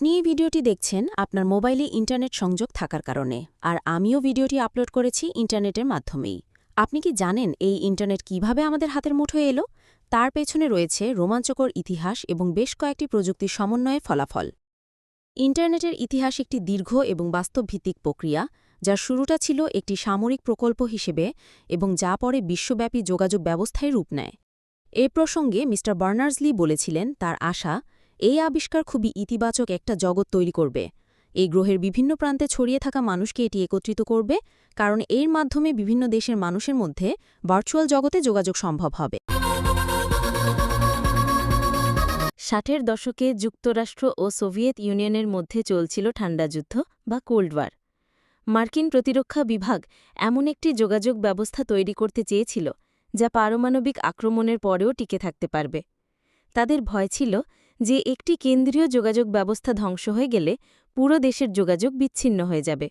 আপনি এই ভিডিওটি দেখছেন আপনার মোবাইলে ইন্টারনেট সংযোগ থাকার কারণে, আর আমিও ভিডিওটি আপলোড করেছি ইন্টারনেটের মাধ্যমেই। আপনি কি জানেন এই ইন্টারনেট কীভাবে আমাদের হাতের মুঠোয় এলো? তার পেছনে রয়েছে রোমাঞ্চকর ইতিহাস এবং বেশ কয়েকটি প্রযুক্তির সমন্বয়ে ফলাফল। ইন্টারনেটের ইতিহাস একটি দীর্ঘ এবং বাস্তবভিত্তিক প্রক্রিয়া, যার শুরুটা ছিল একটি সামরিক প্রকল্প হিসেবে এবং যা পরে বিশ্বব্যাপী যোগাযোগ ব্যবস্থায় রূপ নেয়। এ প্রসঙ্গে মি বার্নার্সলি বলেছিলেন তার আশা এই আবিষ্কার খুবই ইতিবাচক একটা জগৎ তৈরি করবে। এই গ্রহের বিভিন্ন প্রান্তে ছড়িয়ে থাকা মানুষকে এটি একত্রিত করবে, কারণ এর মাধ্যমে বিভিন্ন দেশের মানুষের মধ্যে ভার্চুয়াল জগতে যোগাযোগ সম্ভব হবে। ষাটের দশকে যুক্তরাষ্ট্র ও সোভিয়েত ইউনিয়নের মধ্যে চলছিল ঠান্ডা যুদ্ধ বা কোল্ড ওয়ার। মার্কিন প্রতিরক্ষা বিভাগ এমন একটি যোগাযোগ ব্যবস্থা তৈরি করতে চেয়েছিল, যা পারমাণবিক আক্রমণের পরেও টিকে থাকতে পারবে। তাদের ভয় ছিল যে একটি কেন্দ্রীয় যোগাযোগ ব্যবস্থা ধ্বংস হয়ে গেলে পুরো দেশের যোগাযোগ বিচ্ছিন্ন হয়ে যাবে।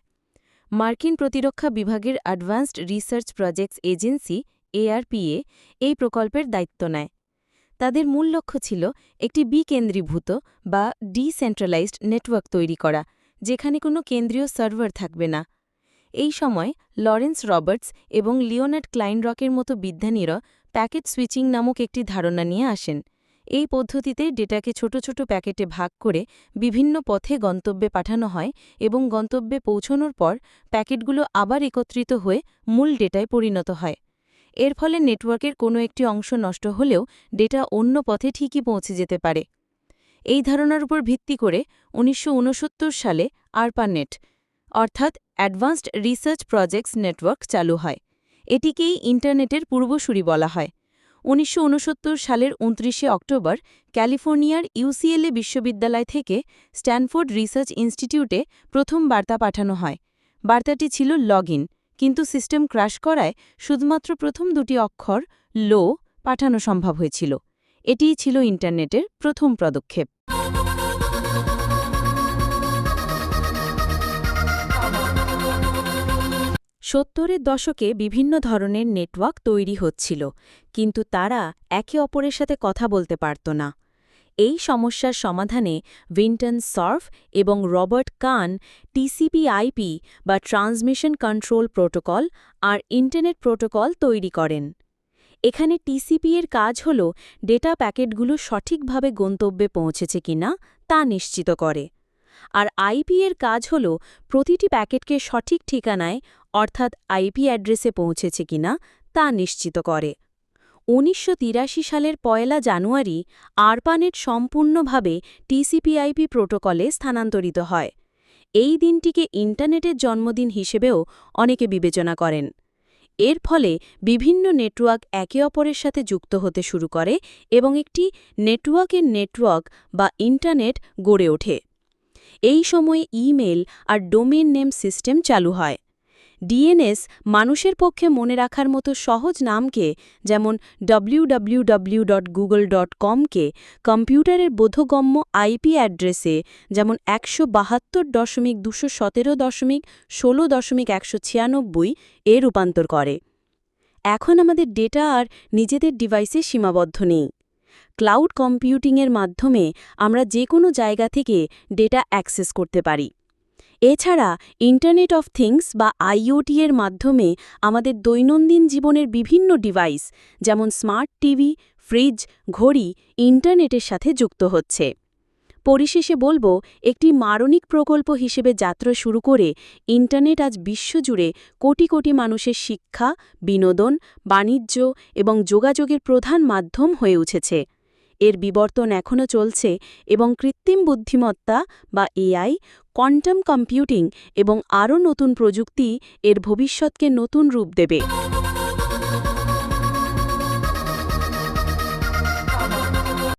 মার্কিন প্রতিরক্ষা বিভাগের advanced research projects agency ARPA এই প্রকল্পের দায়িত্ব নেয়। তাদের মূল লক্ষ্য ছিল একটি বিকেন্দ্রীভূত বা ডিসেন্ট্রালাইজড নেটওয়ার্ক তৈরি করা, যেখানে কোনো কেন্দ্রীয় সার্ভার থাকবে না। এই সময় লরেন্স রবার্টস এবং লিওনার্ড ক্লাইনরকের মতো বিজ্ঞানীরা প্যাকেট সুইচিং নামক একটি ধারণা নিয়ে আসেন। এই পদ্ধতিতে ডেটাকে ছোট ছোট প্যাকেটে ভাগ করে বিভিন্ন পথে গন্তব্যে পাঠানো হয় এবং গন্তব্যে পৌঁছনোর পর প্যাকেটগুলো আবার একত্রিত হয়ে মূল ডেটায় পরিণত হয়। এর ফলে নেটওয়ার্কের কোনো একটি অংশ নষ্ট হলেও ডেটা অন্য পথে ঠিকই পৌঁছে যেতে পারে। এই ধারণার উপর ভিত্তি করে উনিশশো উনসত্তর সালে আরপানেট অর্থাৎ অ্যাডভান্সড রিসার্চ প্রজেক্টস নেটওয়ার্ক চালু হয়। এটিকেই ইন্টারনেটের পূর্বসূরি বলা হয়। উনিশশো উনসত্তর সালের উনত্রিশে অক্টোবর ক্যালিফোর্নিয়ার ইউসিএলএ বিশ্ববিদ্যালয় থেকে স্ট্যানফোর্ড রিসার্চ ইনস্টিটিউটে প্রথম বার্তা পাঠানো হয়। বার্তাটি ছিল লগ কিন্তু সিস্টেম ক্রাশ করায় শুধুমাত্র প্রথম দুটি অক্ষর লো পাঠানো সম্ভব হয়েছিল। এটিই ছিল ইন্টারনেটের প্রথম পদক্ষেপ। সত্তরের দশকে বিভিন্ন ধরনের নেটওয়ার্ক তৈরি হচ্ছিল, কিন্তু তারা একে অপরের সাথে কথা বলতে পারত না। এই সমস্যার সমাধানে উইন্টন সর্ফ এবং রবার্ট কান টিসিপি-আইপি বা ট্রান্সমিশন কন্ট্রোল প্রোটোকল আর ইন্টারনেট প্রোটোকল তৈরি করেন। এখানে টিসিপি এর কাজ হল ডেটা প্যাকেটগুলো সঠিকভাবে গন্তব্যে পৌঁছেছে কিনা তা নিশ্চিত করে। আর আইপি এর কাজ হল প্রতিটি প্যাকেটকে সঠিক ঠিকানায় অর্থাৎ আইপি অ্যাড্রেসে পৌঁছেছে কিনা তা নিশ্চিত করে। উনিশশো তিরাশি সালের পয়লা জানুয়ারি আরপানেট সম্পূর্ণভাবে টিসিপিআইপি প্রোটোকলে স্থানান্তরিত হয়। এই দিনটিকে ইন্টারনেটের জন্মদিন হিসেবেও অনেকে বিবেচনা করেন। এর ফলে বিভিন্ন নেটওয়ার্ক একে অপরের সাথে যুক্ত হতে শুরু করে এবং একটি নেটওয়ার্কের নেটওয়ার্ক বা ইন্টারনেট গড়ে ওঠে। এই সময়ে ইমেল আর ডোমেন নেম সিস্টেম চালু হয়। ডিএনএস মানুষের পক্ষে মনে রাখার মতো সহজ নামকে যেমন www.google.com-কে কম্পিউটারের বোধগম্য আইপি অ্যাড্রেসে যেমন একশো বাহাত্তর দশমিক দুশো সতেরো দশমিক ষোলো দশমিক একশো ছিয়ানব্বই এ রূপান্তর করে। এখন আমাদের ডেটা আর নিজেদের ডিভাইসে সীমাবদ্ধ নেই। ক্লাউড কম্পিউটিংয়ের মাধ্যমে আমরা যে কোনো জায়গা থেকে ডেটা অ্যাক্সেস করতে পারি। এছাড়া ইন্টারনেট অফ থিংস বা আইওটি এর মাধ্যমে আমাদের দৈনন্দিন জীবনের বিভিন্ন ডিভাইস যেমন স্মার্ট টিভি ফ্রিজ ঘড়ি ইন্টারনেটের সাথে যুক্ত হচ্ছে। পরিশেষে বলব, একটি মারণিক প্রকল্প হিসেবে যাত্রা শুরু করে ইন্টারনেট আজ বিশ্বজুড়ে কোটি কোটি মানুষের শিক্ষা, বিনোদন, বাণিজ্য এবং যোগাযোগের প্রধান মাধ্যম হয়ে উঠেছে। এর বিবর্তন এখনও চলছে এবং কৃত্রিম বুদ্ধিমত্তা বা এআই, কোয়ান্টাম কম্পিউটিং এবং আরও নতুন প্রযুক্তি এর ভবিষ্যৎকে নতুন রূপ দেবে।